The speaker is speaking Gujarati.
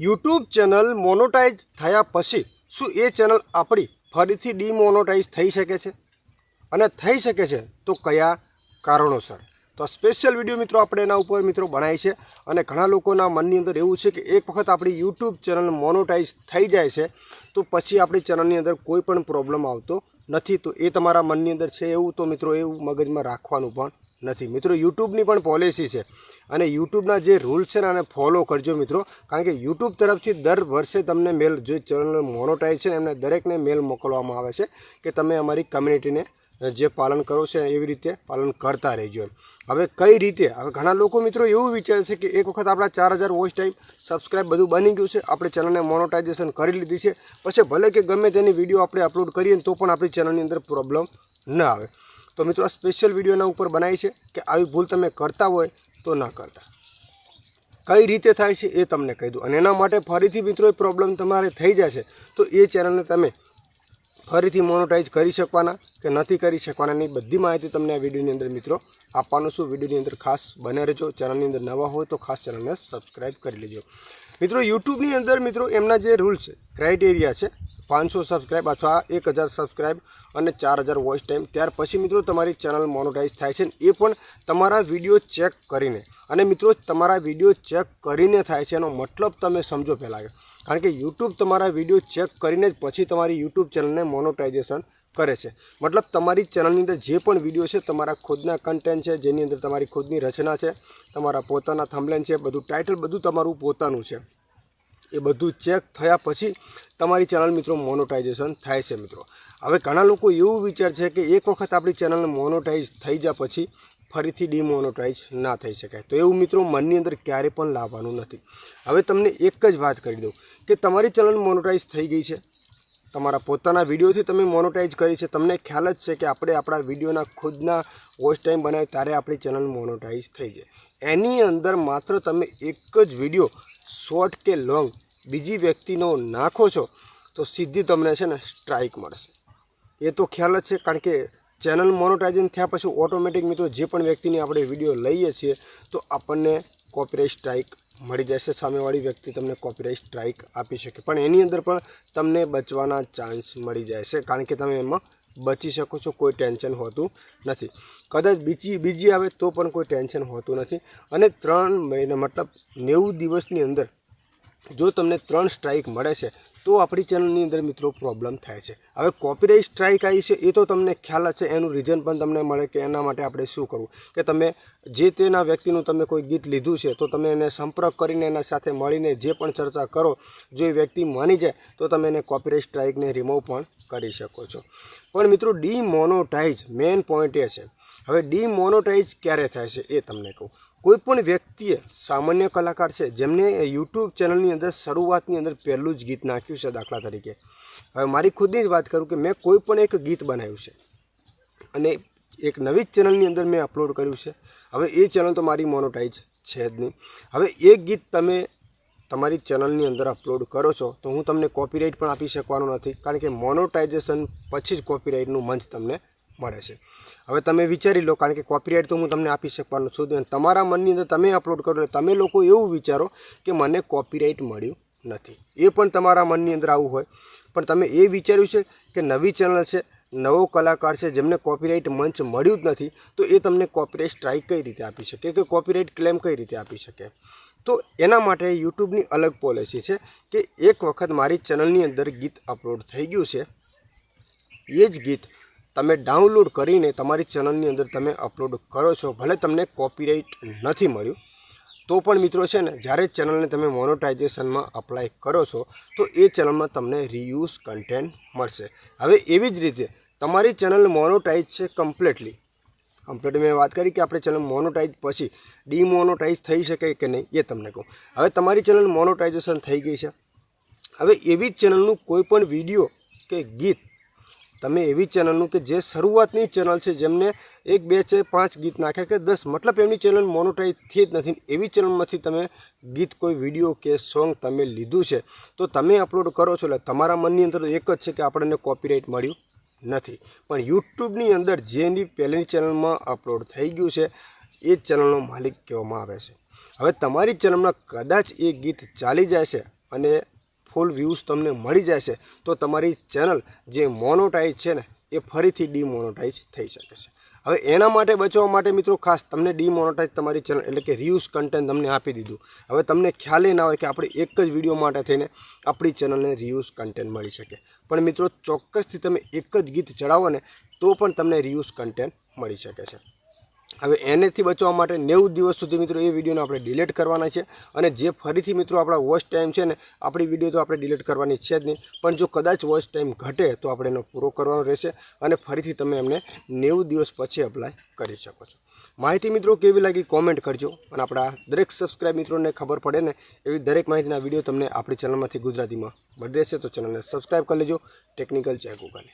યુટ્યુબ ચેનલ મોનોટાઈઝ થયા પછી શું એ ચેનલ આપણી ફરીથી ડીમોનોટાઈઝ થઈ શકે છે? અને થઈ શકે છે તો કયા કારણોસર? તો સ્પેશિયલ વીડિયો મિત્રો આપણે એના ઉપર મિત્રો બનાવી છે અને ઘણા લોકોના મનની અંદર એવું છે કે એક વખત આપણી યુટ્યુબ ચેનલ મોનોટાઈઝ થઈ જાય છે તો પછી આપણી ચેનલની અંદર કોઈ પણ પ્રોબ્લેમ આવતો નથી. તો એ તમારા મનની અંદર છે એવું તો મિત્રો એવું મગજમાં રાખવાનું પણ નથી. મિત્રો, યુટ્યુબની પણ પોલિસી છે. અને યુટ્યુબના જે રૂલ્સ છે ને, આને ફોલો કરજો મિત્રો. કારણ કે યુટ્યુબ તરફથી દર વર્ષે તમને મેલ જે ચેનલ મોનોટાઈઝ છે ને, એમને દરેકને મેલ મોકલવામાં આવે છે કે તમે અમારી કમ્યુનિટીને જે પાલન કરો છો એવી રીતે પાલન કરતા રહેજો હવે કઈ રીતે? હવે ઘણા લોકો મિત્રો એવું વિચારે છે કે એક વખત આપણા ચાર હજાર વોચ ટાઈમ સબસ્ક્રાઈબ બધું બની ગયું છે, આપણે ચેનલને મોનોટાઇઝેશન કરી લીધી છે. પછી ભલે કે ગમે તેની વીડિયો આપણે અપલોડ કરીએ તો પણ આપણી ચેનલની અંદર પ્રોબ્લેમ ન આવે. તો મિત્રો સ્પેશિયલ વિડીયોના ઉપર બનાવી છે કે આવી ભૂલ તમે કરતા હોય તો ના કરતા. કઈ રીતે થાય છે એ તમને કહી દઉં. અને એના માટે ફરીથી મિત્રો પ્રોબ્લેમ તમારે થઈ જશે તો એ ચેનલને તમે ફરીથી મોનોટાઈઝ કરી શકવાના કે નથી કરી શકવાના ની બધી માહિતી તમને આ વિડીયોની અંદર મિત્રો આપવાનું છું. વિડીયોની અંદર ખાસ બને રહેજો. ચેનલની અંદર નવા હોય તો ખાસ ચેનલને સબસ્ક્રાઈબ કરી લેજો. મિત્રો યુટ્યુબની અંદર મિત્રો એમના જે રૂલ્સ છે ક્રાઇટેરિયા છે પાંચસો સબસ્ક્રાઈબ અથવા એક હજાર સબસ્ક્રાઈબ અને ચાર હજાર વોઇસ ટાઈમ ત્યાર પછી મિત્રો તમારી ચેનલ મોનોટાઈઝ થાય છે એ પણ તમારા વીડિયો ચેક કરીને. અને મિત્રો તમારા વીડિયો ચેક કરીને થાય છે એનો મતલબ તમે સમજો પહેલાં કારણ કે યુટ્યુબ તમારા વીડિયો ચેક કરીને જ પછી તમારી યુટ્યુબ ચેનલને મોનોટાઇઝેશન કરે છે. મતલબ તમારી ચેનલની અંદર જે પણ વીડિયો છે તમારા ખુદના કન્ટેન્ટ છે, જેની અંદર તમારી ખુદની રચના છે, તમારા પોતાના થંબલેન છે, બધું ટાઇટલ બધું તમારું પોતાનું છે. એ બધું ચેક થયા પછી તમારી ચેનલ મિત્રો મોનોટાઇઝેશન થાય છે મિત્રો. હવે ઘણા લોકો એવું વિચાર છે કે એક વખત આપણી ચેનલ મોનોટાઇઝ થઈ જાય પછી ફરીથી ડિમોનોટાઇઝ ના થઈ શકાય. તો એવું મિત્રો મનની અંદર ક્યારેય પણ લાવવાનું નથી. હવે તમને એક જ વાત કરી દઉં કે તમારી ચેનલ મોનોટાઇઝ થઈ ગઈ છે. તમારા પોતાના વિડીયોથી તમે મોનોટાઇઝ કરી છે. તમને ખ્યાલ જ છે કે આપણે આપણા વિડીયોના ખુદના વોચ ટાઈમ બનાવે ત્યારે આપણી ચેનલ મોનોટાઇઝ થઈ જાય. એની અંદર માત્ર તમે એક જ વીડિયો શોર્ટ કે લોંગ બીજી વ્યક્તિનો નાખો છો, તો સીધી તમને છે ને સ્ટ્રાઇક મળશે. એ તો ખ્યાલ જ છે, કારણ કે ચેનલ મોનોટાઇઝન થયા પછી ઓટોમેટિક મિત્રો જે પણ વ્યક્તિની આપણે વીડિયો લઈએ છીએ, તો આપણને કોપીરાઇટ સ્ટ્રાઇક મળી જશે, સામેવાળી વ્યક્તિ તમને કોપીરાઇટ સ્ટ્રાઇક આપી શકે. પણ એની અંદર પણ તમને બચવાના ચાન્સ મળી જાય છે કારણ કે તમે એમાં બચી શકો છો, કોઈ ટેન્શન હોતું નથી. કદાચ બીજી બીજી આવે તો પણ કોઈ ટેન્શન હોતું નથી. અને ત્રણ મહિના, મતલબ નેવું દિવસની અંદર જો તમને ત્રણ સ્ટ્રાઇક મળે છે, તો આપણી ચેનલની અંદર મિત્રો પ્રોબ્લેમ થાય છે. હવે કોપીરાઇટ સ્ટ્રાઇક આવી છે, એ તો તમને ખ્યાલ હશે, એનું રીઝન પણ તમને મળે કે એના માટે આપણે શું કરવું. કે તમે જે તેના વ્યક્તિનું તમે કોઈ ગીત લીધું છે, તો તમે એને સંપર્ક કરીને એના સાથે મળીને જે પણ ચર્ચા કરો, જો એ વ્યક્તિ માની જાય, તો તમે એને કોપીરાઇટ સ્ટ્રાઇકને રિમૂવ પણ કરી શકો છો. પણ મિત્રો ડી મોનોટાઇઝ મેઇન પોઈન્ટ એ છે. હવે ડિમોનોટાઇઝ ક્યારે થાય છે એ તમને કહું. કોઈપણ વ્યક્તિએ સામાન્ય કલાકાર છે, જેમને યુટ્યુબ ચેનલની અંદર શરૂઆતની અંદર પહેલું જ ગીત નાખ્યું છે દાખલા તરીકે. હવે મારી ખુદની જ વાત કરું કે મેં કોઈ પણ એક ગીત બનાવ્યું છે. અને એક નવી જ ચેનલની અંદર મેં અપલોડ કર્યું છે. હવે એ ચેનલ તો મારી મોનોટાઈઝ છે જ નહીં. હવે એ ગીત તમે તમારી ચેનલની અંદર અપલોડ કરો છો, તો હું તમને કોપીરાઇટ પણ આપી શકવાનો નથી. કારણ કે મોનોટાઇઝેશન પછી જ કોપીરાઇટનું મંચ તમને મળે છે. હવે તમે વિચારી લો, કારણ કે કોપીરાઇટ તો હું તમને આપી શકવાનો છું તમારા મનની અંદર તમે અપલોડ કરો તમે લોકો એવું વિચારો કે મને કોપીરાઇટ મળ્યું નથી. એ પણ તમારા મનની અંદર આવું હોય. પણ તમે એ વિચાર્યું છે કે નવી ચેનલ છે, નવો કલાકાર છે, જેમને કોપીરાઇટ મંચ મળ્યું જ નથી, તો એ તમને કોપીરાઇટ સ્ટ્રાઇક કઈ રીતે આપી શકે? કે કોપીરાઇટ ક્લેમ કઈ રીતે આપી શકે? તો એના માટે યુટ્યુબની અલગ પોલિસી છે કે એક વખત મારી ચેનલની અંદર ગીત અપલોડ થઈ ગયું છે. એ જ ગીત તમે ડાઉનલોડ કરીને તમારી ચેનલની અંદર તમે અપલોડ કરો છો, ભલે તમને કોપીરાઇટ નથી મળ્યું, તો પણ મિત્રો છે ને, જ્યારે ચેનલને તમે મોનોટાઇઝેશનમાં અપ્લાય કરો છો, તો એ ચેનલમાં તમને રીયુઝ કન્ટેન્ટ મળશે. હવે એવી જ રીતે તમારી ચેનલ મોનોટાઇઝ છે કમ્પ્લેટલી કમ્પ્લીટ મેં વાત કરી કે આપણે ચેનલ મોનોટાઇઝ પછી ડીમોનોટાઇઝ થઈ શકે કે નહીં, એ તમને કહું. હવે તમારી ચેનલ મોનોટાઇઝેશન થઈ ગઈ છે. હવે એવી જ ચેનલનું કોઈ પણ વીડિયો કે ગીત તમે એવી ચેનલનું કે જે શરૂઆતની ચેનલ છે, જેમને એક, બે છે પાંચ ગીત નાખ્યા કે દસ, મતલબ એમની ચેનલ મોનોટાઈઝ થઈ જ નથી. એવી ચેનલમાંથી તમે ગીત કોઈ વીડિયો કે સોંગ તમે લીધું છે, તો તમે અપલોડ કરો છો. એટલે તમારા મનની અંદર એક જ છે કે આપણને કોપીરાઇટ મળ્યું નથી. પણ યુટ્યુબની અંદર જેની પહેલી ચેનલમાં અપલોડ થઈ ગયું છે, એ ચેનલનો માલિક કહેવામાં આવે છે. હવે તમારી ચેનલમાં કદાચ એ ગીત ચાલી જાય છે અને ફૂલ વ્યૂઝ તમને મળી જશે. તો તમારી ચેનલ જે મોનોટાઈઝ છે ને, એ ફરીથી ડીમોનોટાઈઝ થઈ શકે છે. હવે એના માટે બચવા માટે મિત્રો ખાસ તમને ડીમોનોટાઈઝ તમારી ચેનલ એટલે કે રિયુઝ કન્ટેન્ટ તમને આપી દીધું. હવે તમને ખ્યાલ ના હોય કે આપણે એક જ વીડિયો માટે થઈને આપણી ચેનલને રિયુઝ કન્ટેન્ટ મળી શકે. પણ મિત્રો ચોક્કસથી તમે એક જ ગીત ચડાવો ને, તો પણ તમને રિયુઝ કન્ટેન્ટ મળી શકે છે. હવે એનેથી બચવા માટે નેવું દિવસ સુધી મિત્રો એ વિડીયોને આપણે ડિલીટ કરવાના છે અને જે ફરીથી મિત્રો આપણા વોચ ટાઈમ છે ને, આપણી વીડિયો તો આપણે ડિલીટ કરવાની છે જ નહીં. પણ જો કદાચ વોચ ટાઈમ ઘટે તો આપણે એનો પૂરો કરવાનો રહેશે અને ફરીથી તમે એમને નેવું દિવસ પછી અપ્લાય કરી શકો છો. માહિતી મિત્રો કેવી લાગી કોમેન્ટ કરજો અને આપણા દરેક સબસ્ક્રાઇબ મિત્રોને ખબર પડે ને, એવી દરેક માહિતીના વીડિયો તમને આપણી ચેનલમાંથી ગુજરાતીમાં મળી રહેશે તો ચેનલને સબસ્ક્રાઇબ કરી લેજો. Technical check Google